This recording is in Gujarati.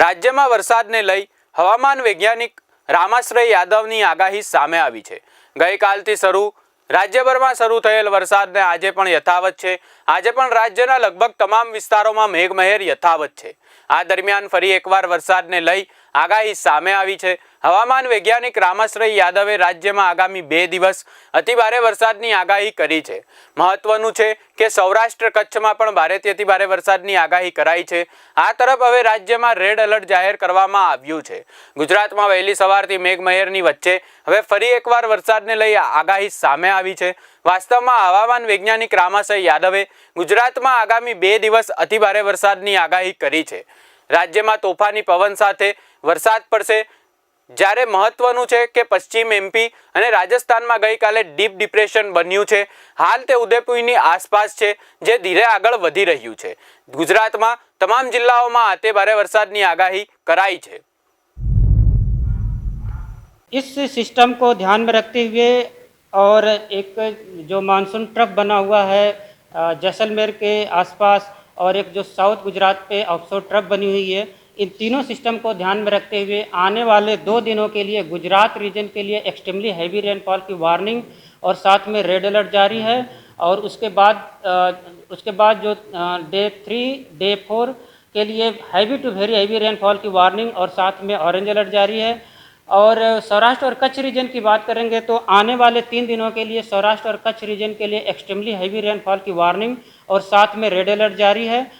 રાજ્યમાં વરસાદને લઈ હવામાન વૈજ્ઞાનિક રામાશ્રય યાદવની આગાહી સામે આવી છે. ગઈકાલથી શરૂ, રાજ્યભરમાં શરૂ થયેલ વરસાદને આજે પણ યથાવત છે. આજે પણ રાજ્યના લગભગ તમામ વિસ્તારોમાં મેઘમહેર યથાવત છે. આ દરમિયાન ફરી એકવાર વરસાદને લઈ આગાહી સામે આવી છે. હવામાન વૈજ્ઞાનિક રામાશ્રય યાદવે રાજ્યમાં આગામી બે દિવસ અતિભારે વરસાદની આગાહી કરી છે. મહત્વનું છે કે સૌરાષ્ટ્ર કચ્છમાં પણ ભારેથી અતિભારે વરસાદની આગાહી કરાઈ છે. આ તરફ હવે રાજ્યમાં રેડ એલર્ટ જાહેર કરવામાં આવ્યું છે. ગુજરાતમાં વહેલી સવારથી મેઘમહેરની વચ્ચે હવે ફરી એકવાર વરસાદને લઈ આગાહી સામે આવી છે. વાસ્તવમાં હવામાન વૈજ્ઞાનિક રામાશય યાદવે ગુજરાતમાં આગામી બે દિવસ અતિભારે વરસાદની આગાહી કરી છે. રાજ્યમાં તોફાની પવન સાથે વરસાદ પડશે જ્યારે મહત્વનું છે કે પશ્ચિમ એમપી અને રાજસ્થાનમાં ગઈકાલે ડીપ ડિપ્રેશન બન્યું છે હાલ તે ઉદયપુરની આસપાસ છે જે ધીરે આગળ વધી રહ્યું છે ગુજરાતમાં તમામ જિલ્લાઓમાં અતિ ભારે વરસાદની આગાહી કરાઈ છે इस सिस्टम को ध्यान में रखते हुए और एक जो मानसून ट्रफ बना हुआ है अ, जैसलमेर के आसपास और एक जो साउथ गुजरात पे ऑफशोर ट्रक बनी हुई है, इन तीनों सिस्टम को ध्यान में रखते हुए आने वाले दो दिनों के लिए गुजरात रीजन के लिए एक्सट्रीमली हैवी रेनफॉल की वार्निंग और साथ में रेड अलर्ट जारी है और उसके बाद उसके बाद जो डे थ्री डे फोर के लिए heavy to very heavy rainfall की वार्निंग और साथ में ऑरेंज अलर्ट जारी है। और सौराष्ट्र और कच्छ रीजन की बात करेंगे तो आने वाले तीन दिनों के लिए सौराष्ट्र और कच्छ रीजन के लिए एक्सट्रीमली हैवी रेनफॉल की वार्निंग और साथ में रेड अलर्ट जारी है